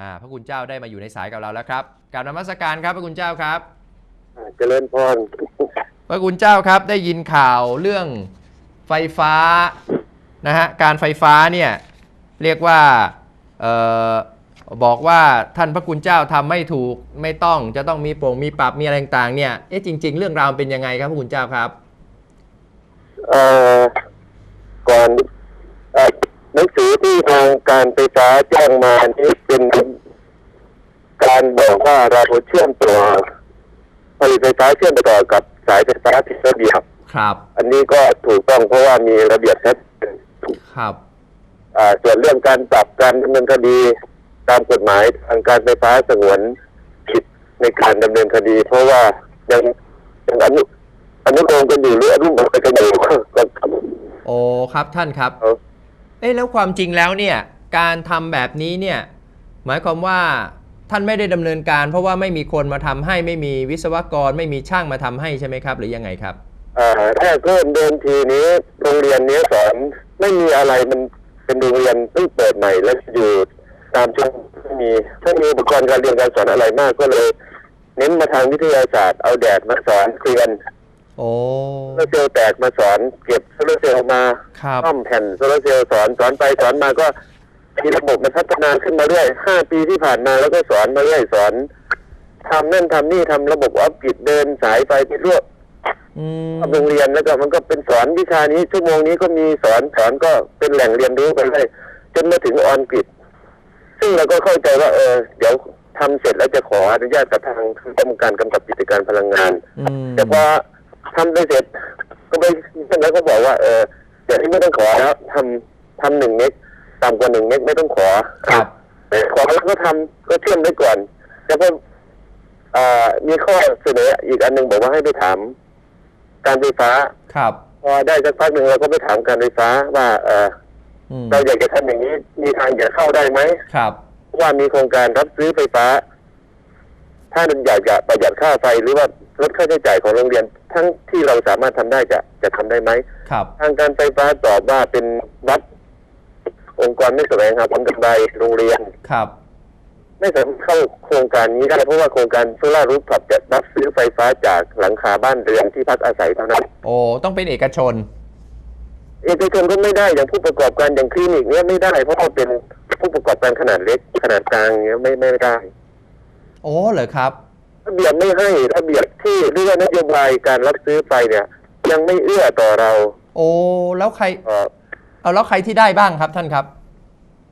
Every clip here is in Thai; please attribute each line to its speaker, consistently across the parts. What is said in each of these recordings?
Speaker 1: อ่าพระคุณเจ้าได้มาอยู่ในสายกับเราแล้วครับกรารนมัสการครับพระคุณเจ้าครับ
Speaker 2: อ่าเจริญพร
Speaker 1: พระคุณเจ้าครับได้ยินข่าวเรื่องไฟฟ้านะฮะการไฟฟ้าเนี่ยเรียกว่าเออบอกว่าท่านพระคุณเจ้าทำไม่ถูกไม่ต้องจะต้องมีโปร่งมีปรับมีอะไรต่างๆเนี่ยเอ๊ะจริง ๆ เรื่องราวเป็นยังไงครับพระคุณเจ้าครับ
Speaker 2: เอ่อก่อนเอ่อ หนังสือที่ทางการไฟฟ้าแจ้งมานี่เป็นการบอกว่าเราเชื่อมตัวผลิตไฟฟ้าเชื่อมต่อกับสายไฟฟ้าผิดระเบียบ
Speaker 1: ครับ
Speaker 2: อันนี้ก็ถูกต้องเพราะว่ามีระเบียบชัดเจน
Speaker 1: ครับ
Speaker 2: อ่าส่วนเรื่องการปรับการดำเนินคดีตามกฎหมายทางการไฟฟ้าสงวนผิดในการดำเนินคดี เพราะว่ายังยังอนุอนุโลมกันอยู่หรืออนุโลมกันอยู่ก็ทำ
Speaker 1: โอ้ครับท่านครับ
Speaker 2: เอ๊ะ
Speaker 1: แล้วความจริงแล้วเนี่ยการทำแบบนี้เนี่ยหมายความว่าท่านไม่ได้ดำเนินการ เพราะว่าไม่มีคนมาทำให้ไม่มีวิศวกรไม่มีช่างมาทำให้ใช่ไหมครับ หรือยังไงครับ
Speaker 2: อ่าถ้าเริ่มเดิมทีนี้โรงเรียนนี้สอนไม่มีอะไรมันเป็นโรงเรียนเพิ่งเปิดใหม่แล้วอยู่ตามช่วงไม่มีถ้ามีอุปกรณ์การเรียนการสอนอะไรมากก็เลย เน้นมาทางวิทยาศาสตร์เอาแดดมาสอนเรียน
Speaker 1: โอ้
Speaker 2: โซลาร์เซลล์แตกมาสอนเก็บโซลาร์เซลล์มา
Speaker 1: ครับ
Speaker 2: ซ่อมแผ่นโซลาร์เซลล์สอนสอนไปสอนมาก็มีระบบมันพัฒนาขึ้นมาเรื่อยห้าปีที่ผ่านมาแล้วก็สอนมาเรื่อยสอนทำนั่นทำนี่ทำระบบออฟกิดเดินสายไฟไปทั่ว
Speaker 1: อืม
Speaker 2: โรงเรียนแล้วก็มันก็เป็นสอนวิชานี้ชั่วโมงนี้ก็มีสอนสอนก็เป็นแหล่งเรียนรู้ไปเลยจนมาถึงออนกริดซึ่งเราก็เข้าใจว่าเออเดี๋ยวทำเสร็จแล้วจะขออนุญาตกับทางกรรมการกำกับกิจการพลังงาน
Speaker 1: อืม
Speaker 2: แต่พอทำไปเสร็จ ก็ไปท่านแล้วก็บอกว่า เออเดี๋ยวนี้ไม่ต้องขอแล้วทำทำหนึ่งเมกต่ำกว่าหนึ่งเมกไม่ต้องขอ
Speaker 1: ครับ
Speaker 2: แต่ขอแล้วก็ทำก็เชื่อมไว้ก่อนแต่พออ่ามีข้อเสนออีกอันหนึ่งบอกว่าให้ไปถาม การไฟฟ้า
Speaker 1: ครับ
Speaker 2: พอได้สักพักหนึ่งเราก็ไปถามการไฟฟ้าว่า เออ
Speaker 1: อืม
Speaker 2: เราอยากจะทำอย่างนี้ มีทางจะเข้าได้ไหม
Speaker 1: ครับ
Speaker 2: ว่ามีโครงการรับซื้อไฟฟ้า ถ้าอยากจะประหยัดค่าไฟหรือว่า ลดค่าใช้จ่ายของโรงเรียน ทั้งที่เราสามารถทำได้จะจะทำได้ไหม
Speaker 1: ครับ
Speaker 2: ทางการไฟฟ้าตอบว่าเป็นวัด องค์กรไม่แสวงหาผลกำไรโรงเรียน
Speaker 1: ครับ
Speaker 2: ไม่สามารถเข้าโครงการนี้ได้เพราะว่าโครงการโซลาร์รูฟท็อปจะรับซื้อไฟฟ้าจากหลังคาบ้านเรือนที่พักอาศัยเท่านั้น
Speaker 1: โอ้ต้องเป็นเอกชน
Speaker 2: เอกชนก็ไม่ได้อย่างผู้ประกอบการอย่างคลินิกเนี้ยไม่ได้เพราะเขาเป็นผู้ประกอบการขนาดเล็กขนาดกลางเนี้ยไม่ไม่ได้
Speaker 1: โอ้เหรอครับ
Speaker 2: ระเบียบไม่ให้ระเบียบที่หรือว่านโยบายการรับซื้อไฟเนี่ย ยังไม่เอื้อต่อเรา
Speaker 1: โอ้แล้วใคร
Speaker 2: เอ่อ
Speaker 1: เอาแล้วใครที่ได้บ้างครับท่านครับ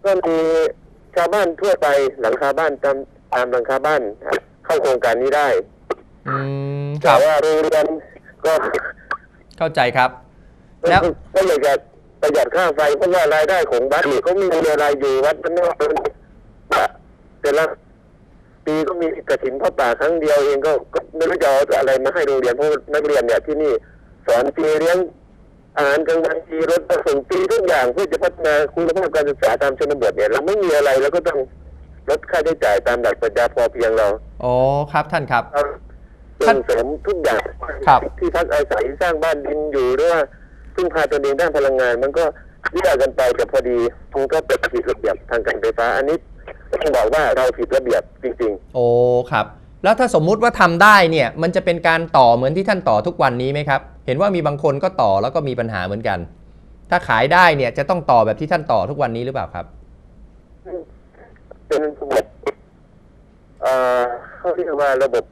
Speaker 2: ก็มีชาวบ้านทั่วไปหลังคาบ้านตามตามหลังคาบ้านเข้าโครงการนี้ได้
Speaker 1: อืมค
Speaker 2: แต่
Speaker 1: รับ
Speaker 2: ว่าโรงเรียนก็
Speaker 1: เข้าใจครับ แล้ว
Speaker 2: ก็อยากจะประหยัดค่าไฟเพราะว่ารายได้ของวัดนี่เขามีรายอยู่วัดมันนอกแต่ละ ปีก็มีกระถินพ่อป่าครั้งเดียวเองก็ก็ไม่รู้จะเอาอะไรมาให้โรงเรียนเพราะนักเรียนเนี่ยที่นี่สอนฟรีเลี้ยงอาหารกลางวันฟรีรถส่งฟรีทุกอย่างเพื่อจะพัฒนาคุณภาพการศึกษาตามชนบทเนี่ยเราไม่มีอะไรเราก็ต้องลดค่าใช้จ่ายตามหลักปรัชญาพอเพียงเรา
Speaker 1: โอ้ครับท่านครับ
Speaker 2: เราส่งเสริมทุกอย่าง
Speaker 1: ครับ
Speaker 2: ที่พักอาศัยสร้างบ้านดินอยู่หรือว่าพึ่งพาตนเองด้านพลังงาน มันก็แยกกันไปแต่พอดีมันก็เป็นผิดระเบียบทางการไฟฟ้าอันนี้ ต้องบอกว่าเราผิดระเบียบจริง
Speaker 1: โอ้ครับ แล้วถ้าสมมุติว่าทำได้เนี่ย มันจะเป็นการต่อเหมือนที่ท่านต่อทุกวันนี้ไหมครับ เห็นว่ามีบางคนก็ต่อแล้วก็มีปัญหาเหมือนกัน ถ้าขายได้เนี่ยจะต้องต่อแบบที่ท่านต่อทุกวันนี้หรือเปล่าครับ
Speaker 2: ๆ เป็นระบบเอ่อเขาเรียกว่าระบบ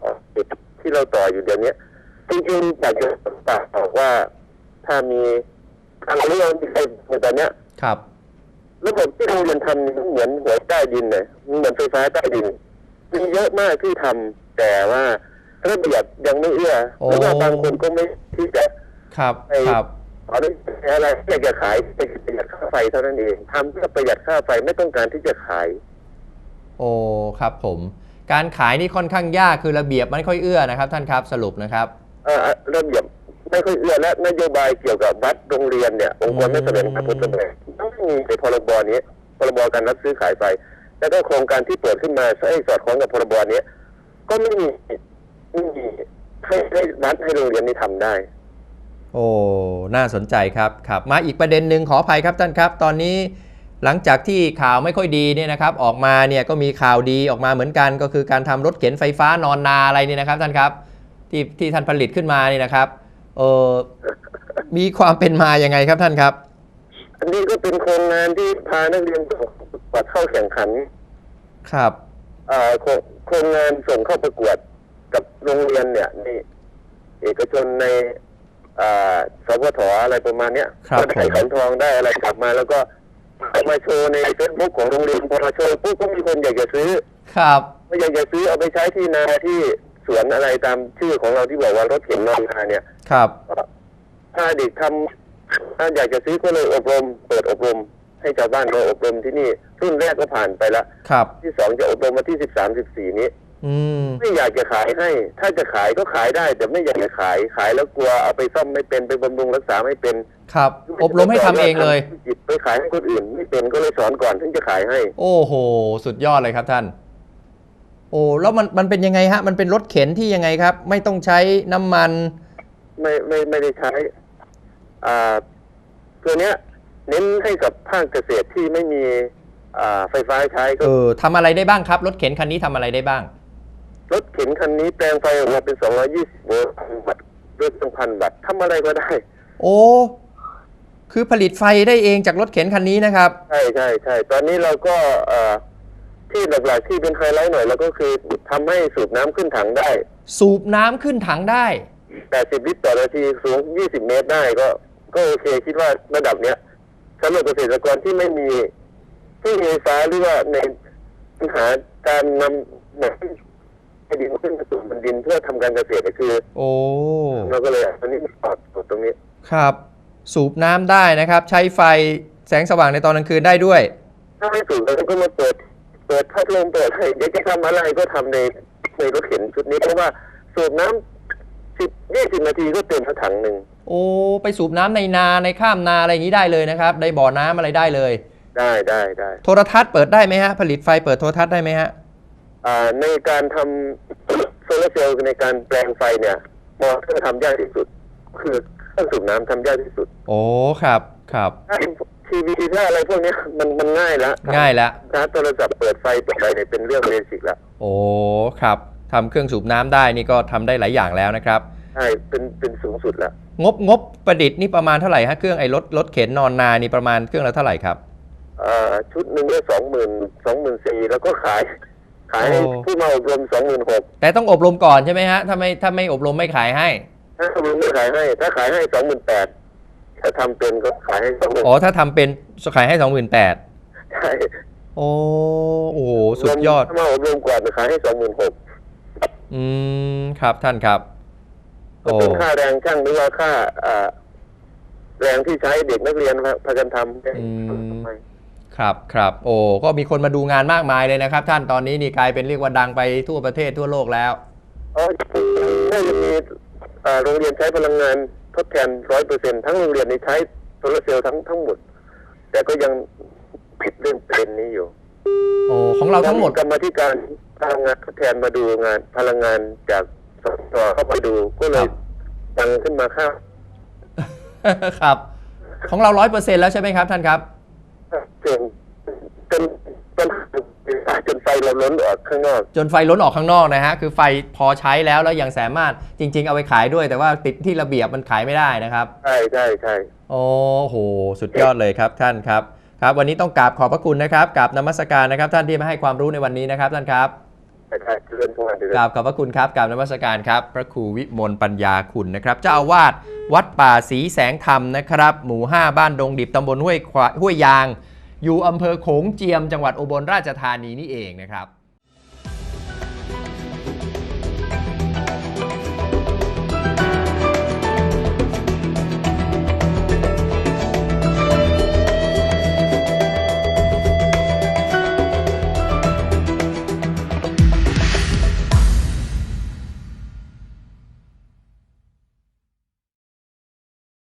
Speaker 2: เอ่อที่เราต่ออยู่เดี๋ยวนี้จริงๆอยากจะฝากบอกว่าถ้ามีอะไรที่เรามีใครในตอนเนี้ย
Speaker 1: ครับ
Speaker 2: ระบบที่โรงเรียนทำนี่มันเหมือนหัวใต้ดินเลยมันเหมือนไฟฟ้าใต้ดินมีเยอะมากที่ทำแต่ว่าระเบียบยังไม่เอื้อ
Speaker 1: โอ้
Speaker 2: หรือว่าบางคนก็ไม่ที่จะ
Speaker 1: ครับ
Speaker 2: ไอ้
Speaker 1: ครับ
Speaker 2: ขอได้อะไรอยากจะขายประหยัดค่าไฟเท่านั้นเองทำเพื่อประหยัดค่าไฟไม่ต้องการที่จะขาย
Speaker 1: โอ้ครับผม การขายนี่ค่อนข้างยากคือระเบียบไม่ค่อยเอื้อนะครับ ท่านครับสรุปนะครับ
Speaker 2: เอ่อระเบียบ ไม่ค่อยเอื้อและนโยบายเกี่ยวกับวัดโรงเรียนเนี่ย องค์กรไม่แสดงพระพุทธเจ้าต้องมีในพรบนี้พรบการรับซื้อขายไฟแล้วก็โครงการที่เปิดขึ้นมาให้สอดคล้องกับพรบนี้ก็ไม่มีไม่มีให้ให้วัดให้โรงเรียนนี่ทำได้
Speaker 1: โอ้น่าสนใจครับครับ มาอีกประเด็นหนึ่งขออภัยครับท่านครับ ตอนนี้หลังจากที่ข่าวไม่ค่อยดีเนี่ยนะครับ ออกมาเนี่ยก็มีข่าวดีออกมาเหมือนกัน ก็คือการทำรถเข็นไฟฟ้านอนนาอะไรเนี่ยนะครับ ท่านครับ ที่ที่ท่านผลิตขึ้นมานี่นะครับ เออมีความเป็นมายังไงครับท่านครับ
Speaker 2: อันนี้ก็เป็นโครงงานที่พานักเรียนประกวดเข้าแข่งขัน
Speaker 1: ครับ
Speaker 2: เอ่อโครงโครงงานส่งเข้าประกวดกับโรงเรียนเนี่ยในเอกชนในอ่าสพทอะไรประมาณเนี้ย
Speaker 1: ครับ
Speaker 2: ก็ได้
Speaker 1: ผม
Speaker 2: ขันทองได้อะไรกลับมา แล้วก็เอามาโชว์ในเฟซบุ๊กของโรงเรียนพอมาโชว์ปุ๊บก็มีคนอยากจะซื้อ
Speaker 1: ครับ
Speaker 2: ก็อยากจะซื้อเอาไปใช้ที่นาที่ สวนอะไรตามชื่อของเราที่บอกว่ารถเข็นนอนนาเนี่ย
Speaker 1: ครับ
Speaker 2: ถ้าเด็กทำถ้าอยากจะซื้อก็เลยอบรม เปิดอบรม ให้ชาวบ้านมาอบรมที่นี่รุ่นแรกก็ผ่านไปแล้ว
Speaker 1: ครับ
Speaker 2: ที่สองจะอบรมมาที่สิบสามสิบสี่นี้
Speaker 1: อืม
Speaker 2: ไม่อยากจะขายให้ ถ้าจะขายก็ขายได้ แต่ไม่อยากจะขายขายแล้วกลัวเอาไปซ่อมไม่เป็นไปบำรุงรักษาไม่เป็น
Speaker 1: ครับ อบรมให้ทำเองเลย
Speaker 2: หยิบไปขายให้คนอื่น ไม่เป็นก็เลยสอนก่อนถึงจะขายให้
Speaker 1: โอ้โห สุดยอดเลยครับท่านโอ้แล้วมันมันเป็นยังไงฮะ มันเป็นรถเข็นที่ยังไงครับ ไม่ต้องใช้น้ำมัน
Speaker 2: ไม่ไม่ไม่ได้ใช้อ่าตัวเนี้ย เน้นให้กับภาคเกษตรที่ไม่มีอ่าไฟฟ้าใช้ก็
Speaker 1: เออทำอะไรได้บ้างครับ รถเข็นคันนี้ทำอะไรได้บ้าง
Speaker 2: รถเข็นคันนี้แปลงไฟออกมาเป็น 220โวลต์พันวัตต์ด้วยตั้งพันวัตต์ทำอะไรก็ได้
Speaker 1: โอ้ คือผลิตไฟได้เองจากรถเข็นคันนี้นะครับ
Speaker 2: ใช่ใช่ใช่ตอนนี้เราก็เอ่อ ที่หลักๆที่เป็นไฮไลท์หน่อยเราก็คือทำให้สูบน้ำขึ้นถังได้
Speaker 1: สูบน้ำขึ้นถังได้
Speaker 2: 80 ลิตรต่อนาทีสูง 20 เมตรได้ก็ ก็โอเคคิดว่าระดับเนี้ยสำหรับเกษตรกรที่ไม่มีที่มีไฟฟ้าหรือว่าในปัญหาการนำน้ำให้ดินขึ้นสู่บนดินเพื่อทำการเกษตรเนี่ยคือ
Speaker 1: โอ้
Speaker 2: เราก็เลยอันนี้ตอบตรงนี้
Speaker 1: ครับ สูบน้ำได้นะครับ ใช้ไฟแสงสว่างในตอนกลางคืนได้ด้วย
Speaker 2: ถ้าไม่สูบเราก็มาเปิด เปิดพัดลมเปิดให้อยากจะทำอะไรก็ทำในในรถเข็นชุดนี้เพราะว่าสูบน้ำสิบยี่สิบนาทีก็เต็มถังหนึ่ง
Speaker 1: โอ้ไปสูบน้ำในนาในข้ามนาอะไรอย่างนี้ได้เลยนะครับในบ่อน้ำอะไรได้เลย
Speaker 2: ได้ได้ได้
Speaker 1: โทรทัศน์เปิดได้ไหมฮะ ผลิตไฟเปิดโทรทัศน์ได้ไหมฮะ
Speaker 2: อ่าในการทำโซลาร์เซลล์ในการแปลงไฟเนี่ยมอเตอร์ทำยากที่สุด คือเครื่องสูบน้ำทำยากที่สุด
Speaker 1: โอ้ครับครับ
Speaker 2: ถ้า ทีวีถ้าอะไรพวกเนี้ยมันมันง่ายแล้ว
Speaker 1: ง่ายแล้ว
Speaker 2: ชาร์จโทรศัพท์เปิดไฟเปิดอะไรเนี่ยเป็นเรื่องเบสิกแล้ว
Speaker 1: โอ้ ครับทำเครื่องสูบน้ำได้นี่ก็ทำได้หลายอย่างแล้วนะครับ
Speaker 2: ใช่เป็นเป็นสูงสุดแล้ว
Speaker 1: งบงบประดิษฐ์นี่ประมาณเท่าไหร่ฮะ เครื่องไอ้รถรถเข็นนอนนานี่ประมาณเครื่องละเท่าไหร่ครับ
Speaker 2: อ่าชุดหนึ่งก็สองหมื่นสองหมื่นสี่แล้วก็ขาย ขายให้
Speaker 1: โอ้
Speaker 2: ผู้มาอบรมสองหมื่นหก
Speaker 1: แต่ต้องอบรมก่อนใช่ไหมฮะ ถ้าไม่ถ้าไม่อบรมไม่ขายให้
Speaker 2: ถ้าอบรมไม่ขายให้ ถ้าขายให้สองหมื่นแปด ถ้าทำเป็นก็ขายให้สองหมื่น
Speaker 1: อ๋อถ้าทำเป็นขายให้สองหมื่นแปด
Speaker 2: ใช่
Speaker 1: โอ้โอ้โหสุดยอด
Speaker 2: ถ้ามาอบรมก่อนขายให้สองหมื่นหก
Speaker 1: อืมครับท่านครับ
Speaker 2: ก็
Speaker 1: โอ้
Speaker 2: เป็นค่าแรงช่างหรือว่าค่าอ่าแรงที่ใช้เด็กนักเรียนพากันทำ
Speaker 1: อืม ครับครับโอ้ก็มีคนมาดูงานมากมายเลยนะครับ ท่านตอนนี้นี่กลายเป็นเรียกว่าดังไปทั่วประเทศทั่วโลกแล้ว
Speaker 2: อ๋อถ้าจะมีอ่าโรงเรียนใช้พลังงาน ทดแทนร้อยเปอร์เซ็นทั้งโรงเรียนนี้ใช้โซลาร์เซลล์ทั้งทั้งหมด แต่ก็ยังผิดเรื่องประเด็นนี้อยู่
Speaker 1: โอ้ของเราทั้งหมด
Speaker 2: กรรมาธิการพลังงานทดแทนมาดูงานพลังงานจากสสเข้าไปดูก็เล
Speaker 1: ครั
Speaker 2: ย
Speaker 1: บ
Speaker 2: ดังขึ้นมาข้าง
Speaker 1: ครับ ของเราร้อยเปอร์เซ็นแล้วใช่ไหมครับท่านครับ
Speaker 2: จนจนจนจนไฟเรา ล้นออกข้างนอก
Speaker 1: จนไฟล้นออกข้างนอกนะฮะ คือไฟพอใช้แล้วแล้วยังสามารถจริง ๆ เอาไปขายด้วย แต่ว่าติดที่ระเบียบมันขายไม่ได้นะครับ
Speaker 2: ใช่ใช่ใช่
Speaker 1: โอ้โห สุดยอดเลยครับท่านครับ ครับ วันนี้ต้องกราบขอบพระคุณนะครับกราบนมัสการนะครับ ท่านที่มาให้ความรู้ในวันนี้นะครับท่านครับ
Speaker 2: ใช่ใช่เจริญพรเจริญ
Speaker 1: กราบขอบพระคุณครับกราบนมัสการครับ พระครูวิมลปัญญาคุณนะครับเจ้าอาวาสวัดป่าศรีแสงธรรมนะครับ หมู่ 5 บ้านดงดิบตำบลห้วยขวาห้วยยาง อยู่อำเภอโขงเจียมจังหวัดอุบลราชธานีนี่เองนะครับ